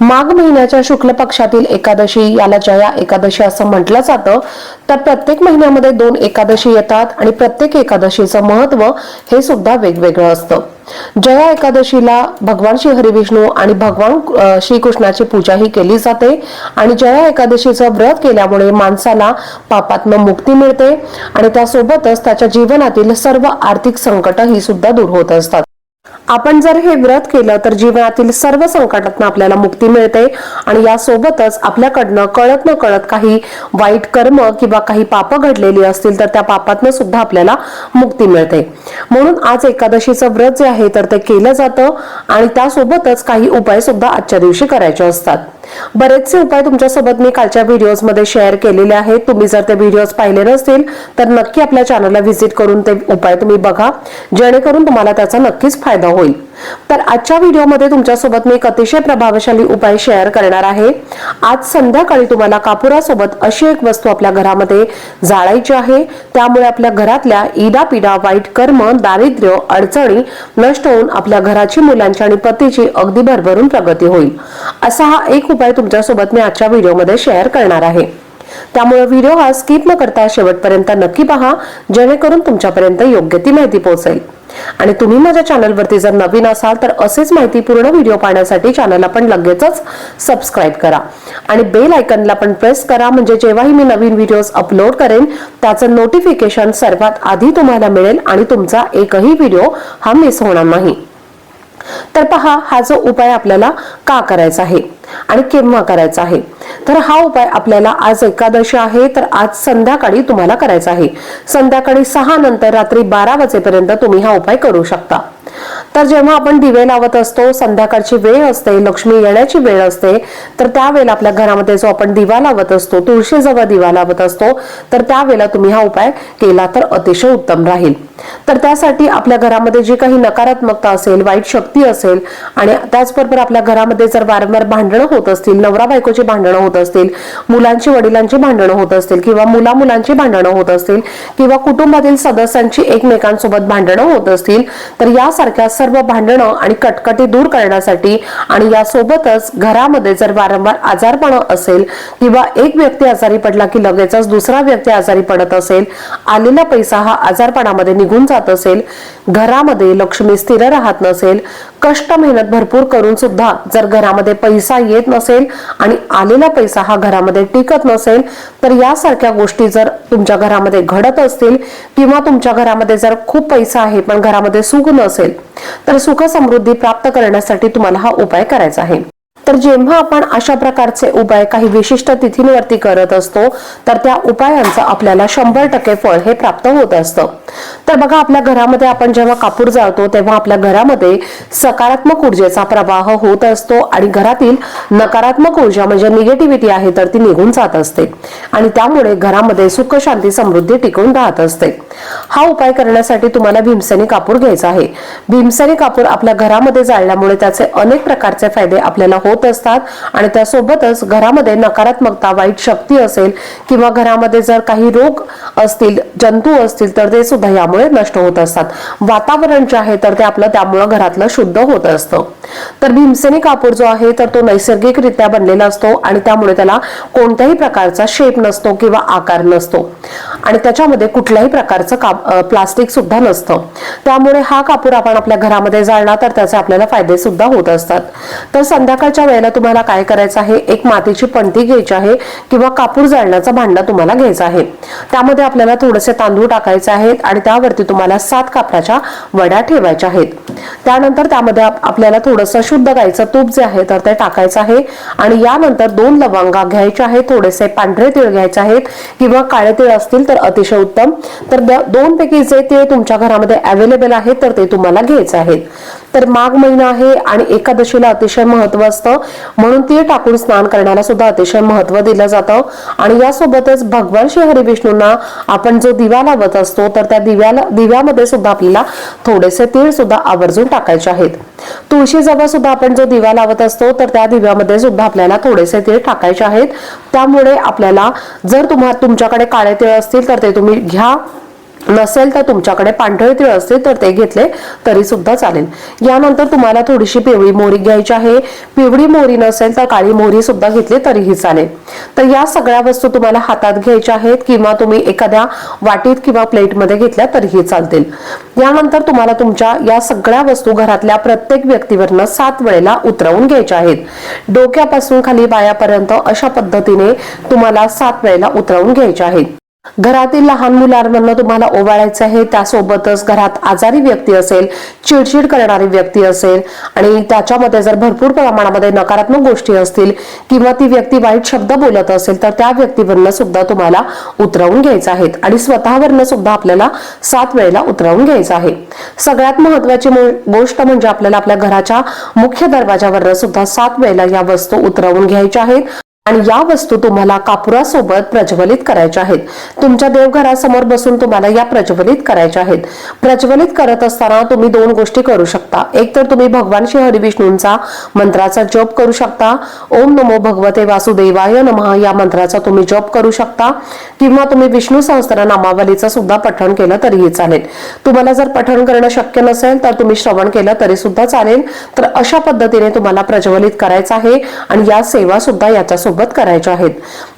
माघ महिन्याच्या शुक्ल पक्षातील एकादशी याला जया एकादशी असं म्हटलं जातं. तर प्रत्येक महिन्यामध्ये दोन एकादशी येतात आणि प्रत्येक एकादशीचं महत्त्व हे सुद्धा वेगवेगळं असतं. जया एकादशीला भगवान श्री हरिविष्णू आणि भगवान श्री श्रीकृष्णाची पूजाही केली जाते आणि जया एकादशीचं व्रत केल्यामुळे माणसाला पापात्म मुक्ती मिळते आणि त्यासोबतच त्याच्या जीवनातील सर्व आर्थिक संकट ही सुद्धा दूर होत असतात. आपण जर हे व्रत केलं तर जीवनातील सर्व संकटातून आपल्याला मुक्ती मिळते आणि यासोबतच आपल्याकडनं कळत न कळत काही वाईट कर्म किंवा काही पाप घडलेली असतील तर त्या पापातनं सुद्धा आपल्याला मुक्ती मिळते. म्हणून आज एकादशीचं व्रत जे आहे तर ते केलं जातं आणि त्यासोबतच काही उपाय सुद्धा आजच्या दिवशी करायचे असतात. बरेचसे उपाय तुमच्यासोबत मी कालच्या व्हिडिओजमध्ये शेअर केलेले आहेत. तुम्ही जर ते व्हिडिओज पाहिले नसतील तर नक्की आपल्या चॅनलला व्हिजिट करून ते उपाय तुम्ही बघा. जेणेकरून तुम्हाला त्याचा नक्कीच फायदा होईल. तर आजच्या व्हिडिओमध्ये तुमच्यासोबत मी एक अतिशय प्रभावशाली उपाय शेअर करणार आहे. आज संध्याकाळी तुम्हाला कापुरासोबत अशी एक वस्तू आपल्या घरामध्ये जाळायची आहे. त्यामुळे आपल्या घरातल्या इडापिडा वाईट कर्म दारिद्र्य अडचणी नष्ट होऊन आपल्या घराची मुलांची आणि पतीची अगदी भरभरून प्रगती होईल. असा हा एक उपाय तुमच्यासोबत मी आजच्या व्हिडिओमध्ये शेअर करणार आहे. त्यामुळे व्हिडिओ हा स्किप न करता शेवटपर्यंत नक्की पहा जेणेकरून तुमच्यापर्यंत योग्य ती माहिती पोहोचेल. आणि तुम्ही माझ्या चॅनलवरती जर नवीन असाल तर असेच माहितीपूर्ण व्हिडिओ पाहण्यासाठी चॅनलला पण लगेचच सबस्क्राईब करा. आणि बेल आयकनला पण प्रेस करा म्हणजे जेव्हाही मी नवीन व्हिडिओज अपलोड करेन त्याचं नोटिफिकेशन सर्वात आधी तुम्हाला मिळेल आणि तुमचा एकही व्हिडिओ हा मिस होणार नाही. तर पहा हा जो उपाय आपल्याला का करायचा आहे आणि केव्हा करायचा आहे? तर हा उपाय आपल्याला आज एकादशी आहे तर आज संध्याकाळी तुम्हाला करायचा आहे. संध्याकाळी सहा नंतर रात्री बारा वाजेपर्यंत तुम्ही हा उपाय करू शकता. तर जेव्हा आपण दिवे लावत असतो संध्याकाळची वेळ असते लक्ष्मी येण्याची वेळ असते तर त्यावेळेला आपल्या घरामध्ये जो आपण दिवा लावत असतो तुळशीजवळ दिवा लावत असतो तर त्यावेळेला तुम्ही हा उपाय केला तर अतिशय उत्तम राहील. तर त्यासाठी आपल्या घरामध्ये जी काही नकारात्मकता असेल वाईट शक्ती असेल आणि त्याचबरोबर आपल्या घरामध्ये जर वारंवार भांडणं होत असतील नवरा बायकोची भांडणं होत असतील मुलांची वडिलांची भांडणं होत असतील किंवा मुला मुलांची भांडणं होत असतील किंवा कुटुंबातील सदस्यांची एकमेकांसोबत भांडणं होत असतील तर यासारख्या सर्व भांडणं आणि कटकटी दूर करण्यासाठी आणि यासोबतच घरामध्ये जर वारंवार आजारपण असेल किंवा एक व्यक्ती आजारी पडला की लगेचच दुसरा व्यक्ती आजारी पडत असेल आलेला पैसा हा आजारपणामध्ये निघून जात असेल घरामध्ये लक्ष्मी स्थिर राहत नसेल कष्ट मेहनत भरपूर करून सुद्धा जर घरामध्ये पैसा येत नसेल आणि आलेला पैसा हा घरामध्ये टिकत नसेल तर यासारख्या गोष्टी जर तुमच्या घरामध्ये घडत असतील किंवा तुमच्या घरामध्ये जर खूप पैसा आहे पण घरामध्ये सुख नसेल तर सुख समृद्धी प्राप्त करण्यासाठी तुम्हाला हा उपाय करायचा आहे. तर जेव्हा आपण अशा प्रकारचे उपाय काही विशिष्ट तिथींवरती करत असतो तर त्या उपायांचं आपल्याला शंभर टक्के फळ हे प्राप्त होत असतं. तर बघा आपल्या घरामध्ये आपण जेव्हा कापूर जाळतो तेव्हा आपल्या घरामध्ये सकारात्मक ऊर्जेचा प्रवाह होत असतो आणि घरातील नकारात्मक ऊर्जा म्हणजे निगेटिव्हिटी आहे तर ती निघून जात असते. आणि त्यामुळे घरामध्ये सुख शांती समृद्धी टिकून राहत असते. हा उपाय करण्यासाठी तुम्हाला भीमसेनी कापूर घ्यायचा आहे. भीमसेनी कापूर आपल्या घरामध्ये जाळल्यामुळे त्याचे अनेक प्रकारचे फायदे आपल्याला होत असतात आणि त्यासोबतच घरामध्ये नकारात्मकता वाईट शक्ती असेल किंवा घरामध्ये जर काही रोग असतील जंतू असतील तर ते सुद्धा यामुळे नष्ट होत असतात. वातावरण जे आहे तर ते आपलं त्यामुळं घरातलं शुद्ध होत असतं. तर भीमसेनी कापूर जो आहे तर तो नैसर्गिकरित्या बनलेला असतो आणि त्यामुळे त्याला कोणत्याही प्रकारचा शेप नसतो किंवा आकार नसतो. आणि त्याच्यामध्ये कुठल्याही प्रकारचं काप प्लास्टिक सुद्धा नसतं. त्यामुळे हा कापूर आपण आपल्या घरामध्ये जाळला तर त्याचे आपल्याला फायदे सुद्धा होत असतात. तर संध्याकाळच्या वेळेला तुम्हाला काय करायचं आहे? एक मातीची पणती घ्यायची आहे किंवा कापूर जाळण्याचा भांडा तुम्हाला घ्यायचा आहे. त्यामध्ये आपल्याला थोडेसे तांदूळ टाकायचे आहेत आणि त्यावरती तुम्हाला सात कापराच्या वड्या ठेवायच्या आहेत. त्यानंतर त्यामध्ये आपल्याला थोडंसं शुद्ध गायचं तूप जे आहे तर ते टाकायचं आहे आणि यानंतर दोन लवंगा घ्यायच्या आहेत थोडेसे पांढरे तीळ घ्यायचे आहेत किंवा काळे तीळ असतील तर अतिशय उत्तम. तर दोन पैकी जे ते तुमच्या घरामध्ये अवेलेबल आहेत तर ते तुम्हाला घ्यायचे आहेत. तर माघ महिना आहे आणि एकादशीला अतिशय महत्त्व असतं. म्हणून तीळ टाकून स्नान करण्याला सुद्धा अतिशय महत्त्व दिलं जातं. आणि यासोबतच भगवान श्री हरिविष्णूंना आपण जो दिवा लावत असतो तर त्या दिव्याला दिव्यामध्ये सुद्धा आपल्याला थोडेसे तीळ सुद्धा आवर्जून टाकायचे आहेत. तुळशीजवळ सुद्धा आपण जो दिवा लावत असतो तर त्या दिव्यामध्ये सुद्धा आपल्याला थोडेसे तीळ टाकायचे आहेत. त्यामुळे आपल्याला जर तुम्हा तुमच्याकडे काळे तीळ असतील तर ते तुम्ही घ्या. नसेल तर तुमच्याकडे पांढरे तिळ असतील तर ते घेतले तरी सुद्धा चालेल. यानंतर तुम्हाला थोडीशी पिवळी मोहरी घ्यायची आहे. पिवळी मोहरी नसेल तर काळी मोहरी सुद्धा घेतली तरीही चालेल. तर या सगळ्या वस्तू तुम्हाला हातात घ्यायच्या आहेत किंवा तुम्ही एखाद्या वाटीत किंवा प्लेटमध्ये घेतल्या तरीही चालतील. यानंतर तुम्हाला तुमच्या या सगळ्या वस्तू घरातल्या प्रत्येक व्यक्तीवरनं सात वेळेला उतरवून घ्यायच्या आहेत. डोक्यापासून खाली पायापर्यंत अशा पद्धतीने तुम्हाला सात वेळेला उतरवून घ्यायच्या आहेत. घरातील लहान मुलांमधनं तुम्हाला ओवाळायचं आहे त्यासोबतच घरात आजारी व्यक्ती असेल चिडचिड करणारी व्यक्ती असेल आणि त्याच्यामध्ये जर भरपूर प्रमाणामध्ये नकारात्मक गोष्टी असतील किंवा ती व्यक्ती वाईट शब्द बोलत असेल तर त्या व्यक्तीवरनं सुद्धा तुम्हाला उतरवून घ्यायचं आहे आणि स्वतःवरनं सुद्धा आपल्याला सात वेळेला उतरवून घ्यायचं आहे. सगळ्यात महत्वाची गोष्ट म्हणजे आपल्याला आपल्या घराच्या मुख्य दरवाजावरनं सुद्धा सात वेळेला या वस्तू उतरवून घ्यायच्या आहेत. आणि या वस्तू तुम्हाला कापुरासोबत प्रज्वलित करायच्या आहेत. तुमच्या देवघरासमोर बसून तुम्हाला या प्रज्वलित करायच्या आहेत. प्रज्वलित करत असताना तुम्ही दोन गोष्टी करू शकता. एक तर तुम्ही भगवान श्री हरिविष्णूंचा मंत्राचा जप करू शकता. ओम नमो भगवते वासुदेवाय नमः या मंत्राचा तुम्ही जप करू शकता. किंवा तुम्ही विष्णू सहस्त्र नामावलीचं सुद्धा पठण केलं तरीही चालेल. तुम्हाला जर पठण करणं शक्य नसेल तर तुम्ही श्रवण केलं तरी सुद्धा चालेल. तर अशा पद्धतीने तुम्हाला प्रज्वलित करायचं आहे. आणि या सेवा सुद्धा याच्यासोबत करायच्या आहेत.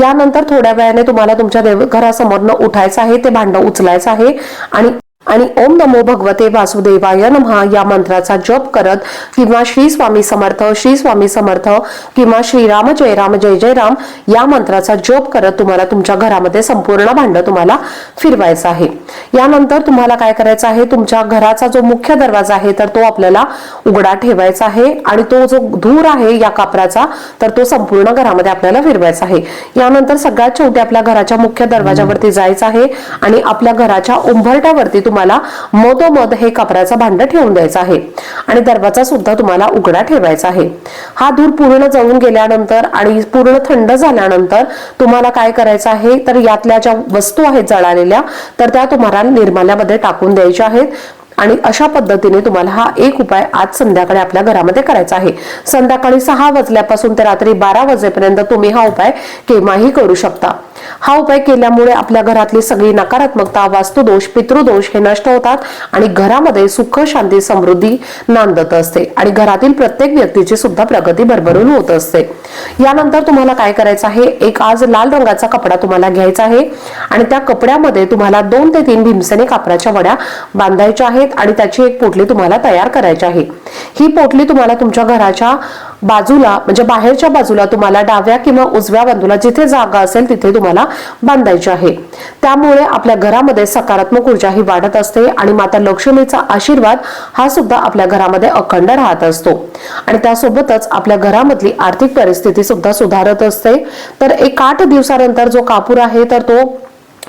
यानंतर थोड्या वेळाने तुम्हाला तुमच्या देवघरासमोरनं उठायचं आहे ते भांडं उचलायचं आहे आणि आणि ओम नमो भगवते वासुदेवाय नमः या मंत्राचा जप करत किंवा श्री स्वामी समर्थ श्री स्वामी समर्थ किंवा श्रीराम जय राम जय जय राम या मंत्राचा जप करत तुम्हाला तुमच्या घरामध्ये संपूर्ण भांड तुम्हाला फिरवायचं आहे. यानंतर तुम्हाला काय करायचं आहे? तुमच्या घराचा जो मुख्य दरवाजा आहे तर तो आपल्याला उघडा ठेवायचा आहे आणि तो जो धूर आहे या कापराचा तर तो संपूर्ण घरामध्ये आपल्याला फिरवायचा आहे. यानंतर सगळ्यात शेवटी आपल्या घराच्या मुख्य दरवाजावरती जायचं आहे आणि आपल्या घराच्या उंबरट्यावरती तुम्हाला मधोमध हे कापराचं भांड ठेवून द्यायचं आहे. आणि दरवाजा सुद्धा तुम्हाला उघडा ठेवायचा आहे. हा धूर पूर्ण जळून गेल्यानंतर आणि पूर्ण थंड झाल्यानंतर तुम्हाला काय करायचं आहे? तर यातल्या ज्या वस्तू आहेत जळालेल्या तर त्या तुम्हाला निर्माल्यामध्ये टाकून द्यायच्या आहेत. आणि अशा पद्धतीने तुम्हाला हा एक उपाय आज संध्याकाळी आपल्या घरामध्ये करायचा आहे. संध्याकाळी सहा वाजल्यापासून ते रात्री बारा वाजेपर्यंत तुम्ही हा उपाय केव्हाही करू शकता. हा उपाय केल्यामुळे आपल्या घरातली सगळी नकारात्मकता वास्तुदोष पितृदोष हे नष्ट होतात आणि घरामध्ये सुख शांती समृद्धी नांदत असते. आणि घरातील प्रत्येक व्यक्तीची सुद्धा प्रगती भरभरून होत असते. यानंतर तुम्हाला काय करायचं आहे? एक आज लाल रंगाचा कपडा तुम्हाला घ्यायचा आहे आणि त्या कपड्यामध्ये तुम्हाला दोन ते तीन भीमसेने कापडाच्या वड्या बांधायच्या आहेत आणि त्याची एक पोटली तुम्हाला तयार करायची आहे. ही पोटली तुम्हाला तुमच्या घराच्या बाजूला म्हणजे बाहेरच्या बाजूला तुम्हाला डाव्या किंवा उजव्या बाजूला जिथे जागा असेल तिथे तुम्हाला बांधायची आहे. त्यामुळे आपल्या घरामध्ये सकारात्मक ऊर्जा ही वाढत असते आणि माता लक्ष्मीचा आशीर्वाद हा सुद्धा आपल्या घरामध्ये अखंड राहत असतो. आणि त्यासोबतच आपल्या घरामधली आर्थिक परिस्थिती सुद्धा सुधारत असते. तर एक आठ दिवसानंतर जो कापूर आहे तर तो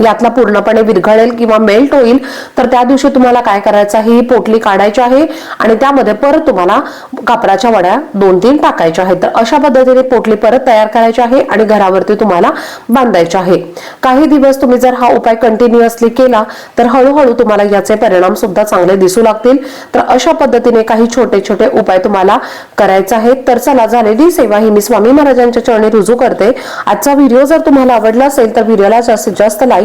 यातला पूर्णपणे विरघळेल किंवा मेल्ट होईल तर त्या दिवशी तुम्हाला काय करायचं आहे? ही पोटली काढायची आहे आणि त्यामध्ये परत तुम्हाला कापराच्या वड्या दोन तीन टाकायच्या आहेत. तर अशा पद्धतीने पोटली परत तयार करायची आहे आणि घरावरती तुम्हाला बांधायची आहे. काही दिवस तुम्ही जर हा उपाय कंटिन्युअसली केला तर हळूहळू तुम्हाला याचे परिणाम सुद्धा चांगले दिसू लागतील. तर अशा पद्धतीने काही छोटे छोटे उपाय तुम्हाला करायचे आहेत. तर चला झालेली सेवा ही मी स्वामी महाराजांच्या चरणी रुजू करते. आजचा व्हिडिओ जर तुम्हाला आवडला असेल तर व्हिडिओला जास्तीत जास्त